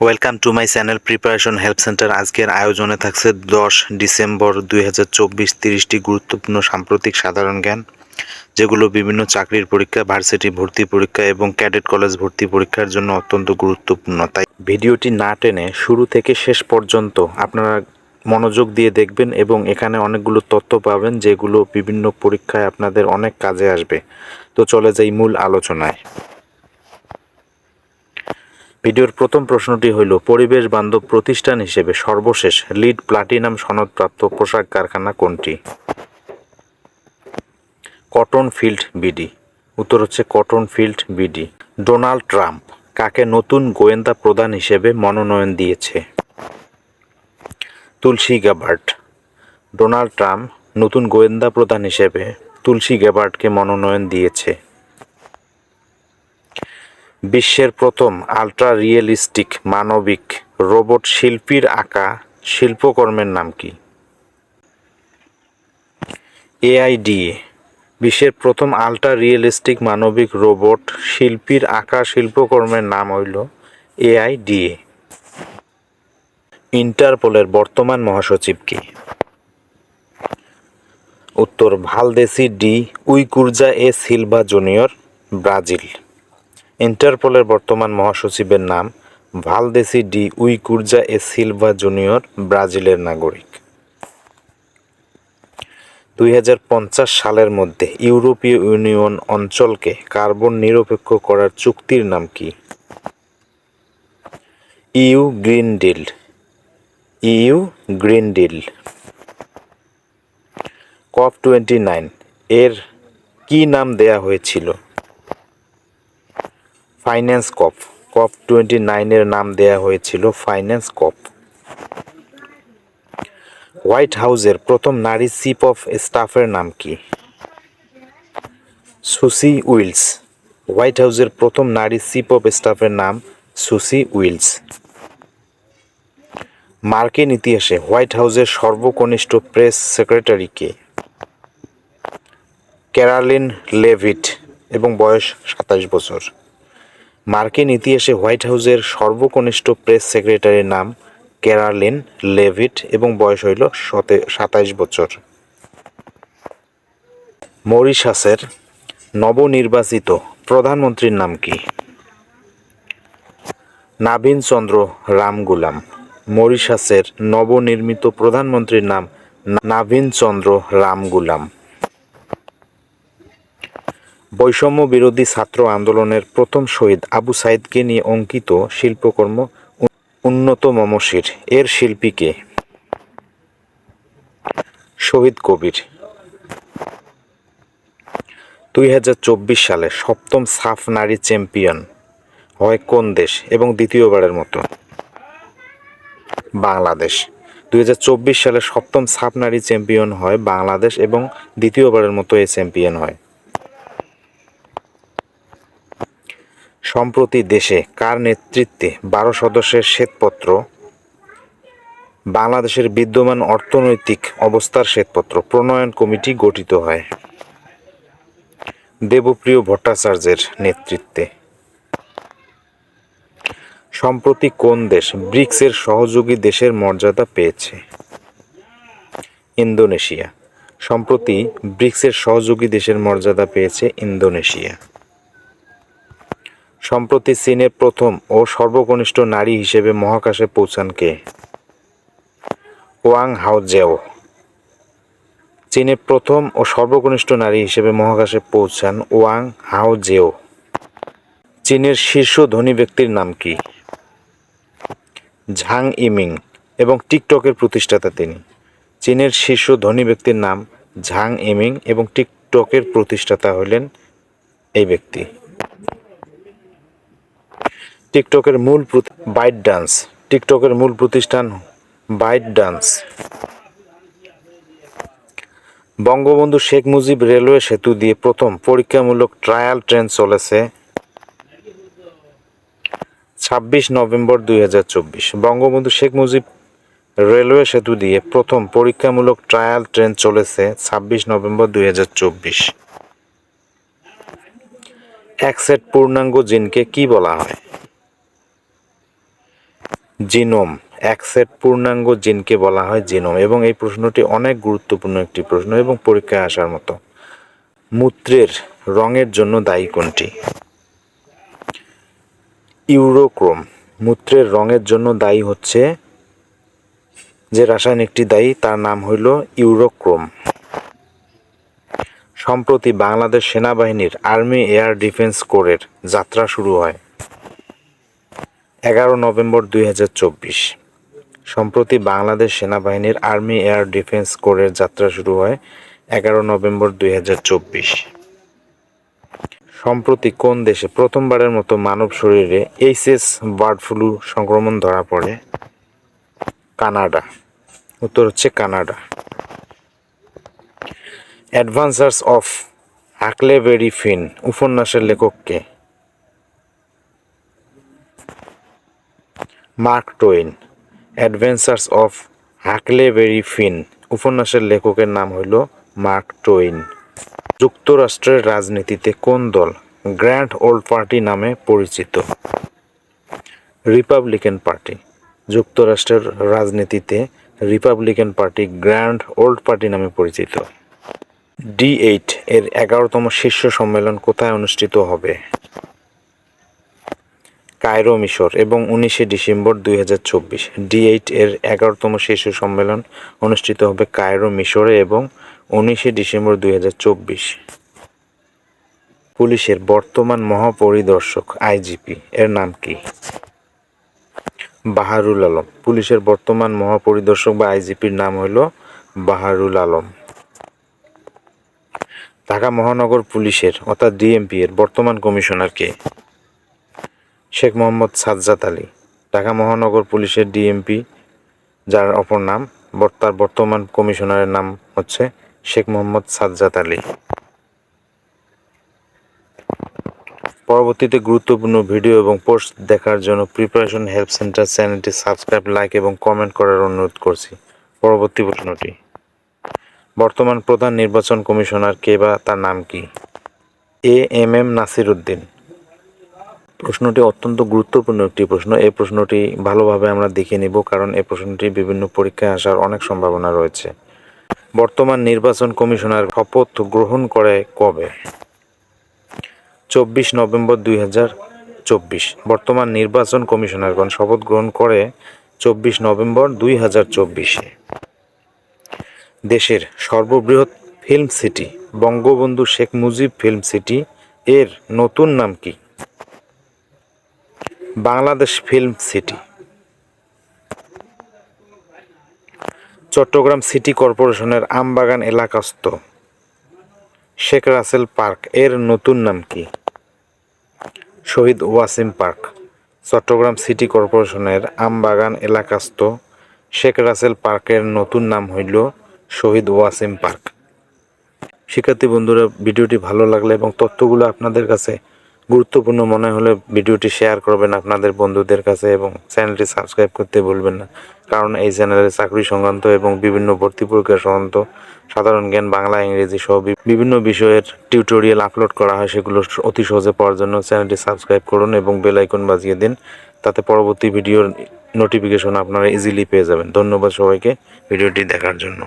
Welcome to my channel preparation help centre আজকের আয়োজনে থাকছে দশ ডিসেম্বর দুই হাজার চব্বিশ তিরিশটি গুরুত্বপূর্ণ সাম্প্রতিক সাধারণ জ্ঞান, যেগুলো বিভিন্ন চাকরির পরীক্ষা, ভার্সিটি ভর্তি পরীক্ষা এবং ক্যাডেট কলেজ ভর্তি পরীক্ষার জন্য অত্যন্ত গুরুত্বপূর্ণ। তাই ভিডিওটি না টেনে শুরু থেকে শেষ পর্যন্ত আপনারা মনোযোগ দিয়ে দেখবেন এবং এখানে অনেকগুলো তথ্য পাবেন, যেগুলো বিভিন্ন পরীক্ষায় আপনাদের অনেক কাজে আসবে। তো চলে যাই মূল আলোচনায়। ভিডিওর প্রথম প্রশ্নটি হইল, পরিবেশ বান্ধব প্রতিষ্ঠান হিসেবে সর্বশেষ লিড প্লাটিনাম সনদপ্রাপ্ত পোশাক কারখানা কোনটি? Cotton field BD. উত্তর হচ্ছে cotton field BD. Donald Trump কাকে নতুন গোয়েন্দা প্রধান হিসেবে মনোনয়ন দিয়েছে? তুলসী গ্যাবার্ট ডোনাল্ড ট্রাম্প নতুন গোয়েন্দা প্রধান হিসেবে তুলসী গ্যাবার্টকে মনোনয়ন দিয়েছে। বিশ্বের প্রথম আল্ট্রা রিয়েলিস্টিক মানবিক রোবট শিল্পীর আঁকা শিল্পকর্মের নাম কি? এআইডিএ বিশ্বের প্রথম আল্ট্রা রিয়েলিস্টিক মানবিক রোবট শিল্পীর আঁকা শিল্পকর্মের নাম হইল এআইডিএ ইন্টারপোলের বর্তমান মহাসচিব কি? উত্তর ভালদেসি ডি উইকুরজা এ সিলভা জুনিয়র, ব্রাজিল। ইন্টারপোলের বর্তমান মহাসচিবের নাম ভালদেসি ডি উইকুরজা এ সিলভা জুনিয়র, ব্রাজিলের নাগরিক। দুই হাজার পঞ্চাশ সালের মধ্যে ইউরোপীয় ইউনিয়ন অঞ্চলকে কার্বন নিরপেক্ষ করার চুক্তির নাম কি? EU green deal. EU green deal. COP twenty nine. এর কি নাম দেয়া হয়েছিল? ফাইন্যান্স কপ কপ টোয়েন্টি নাইনের নাম দেয়া হয়েছিল ফাইন্যান্স কপ হোয়াইট হাউসের প্রথম নারী চিফ অফ স্টাফের নাম কি? সুসি উইলস হোয়াইট হাউসের প্রথম নারী চিফ অফ স্টাফের নাম সুসি উইলস মার্কিন ইতিহাসে হোয়াইট হাউসের সর্বকনিষ্ঠ প্রেস সেক্রেটারি কে? ক্যারালিন লেভিট এবং বয়স সাতাশ বছর। মার্কিন ইতিহাসে হোয়াইট হাউসের সর্বকনিষ্ঠ প্রেস সেক্রেটারির নাম ক্যারালিন লেভিট এবং বয়স হইল সতে, সাতাইশ বছর। মরিশাসের নবনির্বাচিত প্রধানমন্ত্রীর নাম কি? নাভিন চন্দ্র রামগুলাম। মরিশাসের নবনির্মিত প্রধানমন্ত্রীর নাম নাভিন চন্দ্র রামগুলাম। বৈষম্য বিরোধী ছাত্র আন্দোলনের প্রথম শহীদ আবু সাইদকে নিয়ে অঙ্কিত শিল্পকর্ম উন্নত মমশির, এর শিল্পীকে শহীদ কবির। দুই হাজার চব্বিশ সালে সপ্তম সাফ নারী চ্যাম্পিয়ন হয় কোন দেশ এবং দ্বিতীয়বারের মতো? বাংলাদেশ। দুই হাজার চব্বিশ সালে সপ্তম সাফ নারী চ্যাম্পিয়ন হয় বাংলাদেশ এবং দ্বিতীয়বারের মতো এই চ্যাম্পিয়ন হয়। সম্প্রতি দেশে কার নেতৃত্বে বারো সদস্যের শ্বেতপত্র? বাংলাদেশের বিদ্যমান অর্থনৈতিক অবস্থার শ্বেতপত্র, প্রণয়ন কমিটি গঠিত হয় দেবপ্রিয় ভট্টাচার্যের নেতৃত্বে। সম্প্রতি কোন দেশ ব্রিক্সের সহযোগী দেশের মর্যাদা পেয়েছে? ইন্দোনেশিয়া। সম্প্রতি ব্রিক্সের সহযোগী দেশের মর্যাদা পেয়েছে ইন্দোনেশিয়া। সম্প্রতি চীনের প্রথম ও সর্বকনিষ্ঠ নারী হিসেবে মহাকাশে পৌঁছান কে? ওয়াং হাওজেও। চীনের প্রথম ও সর্বকনিষ্ঠ নারী হিসেবে মহাকাশে পৌঁছান ওয়াং হাওজেও। চীনের শীর্ষ ধনী ব্যক্তির নাম কি? ঝাং ইমিং এবং টিকটকের প্রতিষ্ঠাতা তিনি। চীনের শীর্ষ ধনী ব্যক্তির নাম ঝাং ইমিং এবং টিকটকের প্রতিষ্ঠাতা হলেন এই ব্যক্তি। টিকটকের মূল বাইট ডান্স। টিকটকের মূল প্রতিষ্ঠান ByteDance. Bangabandhu Sheikh Mujib railway সেতু দিয়ে প্রথম পরীক্ষামূলক ট্রায়াল ট্রেন চলেছে ছাব্বিশ নভেম্বর দুই হাজার চব্বিশ। বঙ্গবন্ধু শেখ মুজিব রেলওয়ে সেতু দিয়ে প্রথম পরীক্ষামূলক ট্রায়াল ট্রেন চলেছে ছাব্বিশ নভেম্বর দুই এক সেট পূর্ণাঙ্গ জিনকে কি বলা হয়? জিনোম। এক সেট পূর্ণাঙ্গ জিনকে বলা হয় জিনোম এবং এই প্রশ্নটি অনেক গুরুত্বপূর্ণ একটি প্রশ্ন এবং পরীক্ষায় আসার মতো। মূত্রের রঙের জন্য দায়ী কোনটি? ইউরোক্রোম। মূত্রের রঙের জন্য দায়ী হচ্ছে যে রাসায়নিকটি দায়ী, তার নাম হইল ইউরোক্রোম। সম্প্রতি বাংলাদেশ সেনাবাহিনীর আর্মি এয়ার ডিফেন্স কোরের যাত্রা শুরু হয়। এগারো নভেম্বর দুই হাজার চব্বিশ। সম্প্রতি বাংলাদেশ সেনাবাহিনীর আর্মি এয়ার ডিফেন্স কোরের যাত্রা শুরু হয় এগারো নভেম্বর দুই হাজার চব্বিশ। সম্প্রতি কোন দেশে প্রথমবারের মতো মানব শরীরে এইচএস বার্ড ফ্লু সংক্রমণ ধরা পড়ে? কানাডা। উত্তর হচ্ছে কানাডা। অ্যাডভান্সার্স অফ হাকলেবেরি ফিন উপন্যাসের লেখককে Mark Twain, adventures of Huckleberry Finn উপন্যাসের লেখকের নাম হইল মার্ক টোয়েন। যুক্তরাষ্ট্রের রাজনীতিতে কোন দল গ্র্যান্ড ওল্ড পার্টি নামে পরিচিত? রিপাবলিকান পার্টি যুক্তরাষ্ট্রের রাজনীতিতে Republican Party Grand Old Party নামে পরিচিত। ডি এইট এর এগারোতম শীর্ষ সম্মেলন কোথায় অনুষ্ঠিত হবে? কায়রো মিশর এবং উনিশে ডিসেম্বর দুই হাজার চব্বিশ। ডি এইট এর এগারোতম শীর্ষ সম্মেলন অনুষ্ঠিত হবে কায়রো মিশরে এবং উনিশে ডিসেম্বর দুই হাজার চব্বিশ। পুলিশের বর্তমান মহাপরিদর্শক আইজিপি, এর নাম কি? বাহারুল আলম। পুলিশের বর্তমান মহাপরিদর্শক বা আইজিপির নাম হলো বাহারুল আলম। ঢাকা মহানগর পুলিশের, অর্থাৎ ডিএমপি এর, বর্তমান কমিশনার কে? শেখ মোহাম্মদ সাজ্জাদ আলী, ঢাকা মহানগর পুলিশের ডিএমপি, যার অপর নাম তার বর্তমান কমিশনারের নাম হচ্ছে শেখ মোহাম্মদ সাজ্জাদ আলী। পরবর্তীতে গুরুত্বপূর্ণ ভিডিও এবং পোস্ট দেখার জন্য প্রিপারেশন হেল্প সেন্টার চ্যানেলটি সাবস্ক্রাইব লাইক এবং কমেন্ট করার অনুরোধ করছি। পরবর্তী প্রশ্নটি। বর্তমান প্রধান নির্বাচন কমিশনার কে বা তার নাম কি? A M M Nasir Uddin প্রশ্নটি অত্যন্ত গুরুত্বপূর্ণ একটি প্রশ্ন। এই প্রশ্নটি ভালোভাবে আমরা দেখে নিব, কারণ এই প্রশ্নটি বিভিন্ন পরীক্ষায় আসার অনেক সম্ভাবনা রয়েছে। বর্তমান নির্বাচন কমিশনার শপথ গ্রহণ করে কবে? চব্বিশ নভেম্বর দুই চব্বিশ। বর্তমান নির্বাচন কমিশনারগণ শপথ গ্রহণ করে চব্বিশ নভেম্বর দুই হাজার চব্বিশে। দেশের সর্ববৃহৎ film city, Bangabandhu Sheikh Mujib film city, এর নতুন নাম কি? Bangladesh film city. Chattogram city কর্পোরেশনের আমবাগান এলাকাস্থ শেখ রাসেল পার্ক। এর নতুন নাম কি? শহীদ ওয়াসিম পার্ক। চট্টগ্রাম সিটি কর্পোরেশনের আমবাগান এলাকাস্থ শেখ রাসেল পার্কের নতুন নাম হইল শহীদ ওয়াসিম পার্ক। শিক্ষার্থী বন্ধুরা, ভিডিওটি ভালো লাগলে এবং তথ্যগুলো আপনাদের কাছে গুরুত্বপূর্ণ মনে হলে ভিডিওটি শেয়ার করবেন আপনাদের বন্ধুদের কাছে এবং চ্যানেলটি সাবস্ক্রাইব করতে ভুলবেন না। কারণ এই চ্যানেলে চাকরি সংক্রান্ত এবং বিভিন্ন ভর্তি পরীক্ষা সংক্রান্ত সাধারণ জ্ঞান, বাংলা, ইংরেজি সহ বিভিন্ন বিষয়ের টিউটোরিয়াল আপলোড করা হয়, সেগুলো অতি সহজে পাওয়ার জন্য চ্যানেলটি সাবস্ক্রাইব করুন এবং বেল আইকন বাজিয়ে দিন। তাতে পরবর্তী ভিডিওর নোটিফিকেশন আপনারা ইজিলি পেয়ে যাবেন। ধন্যবাদ সবাইকে ভিডিওটি দেখার জন্য।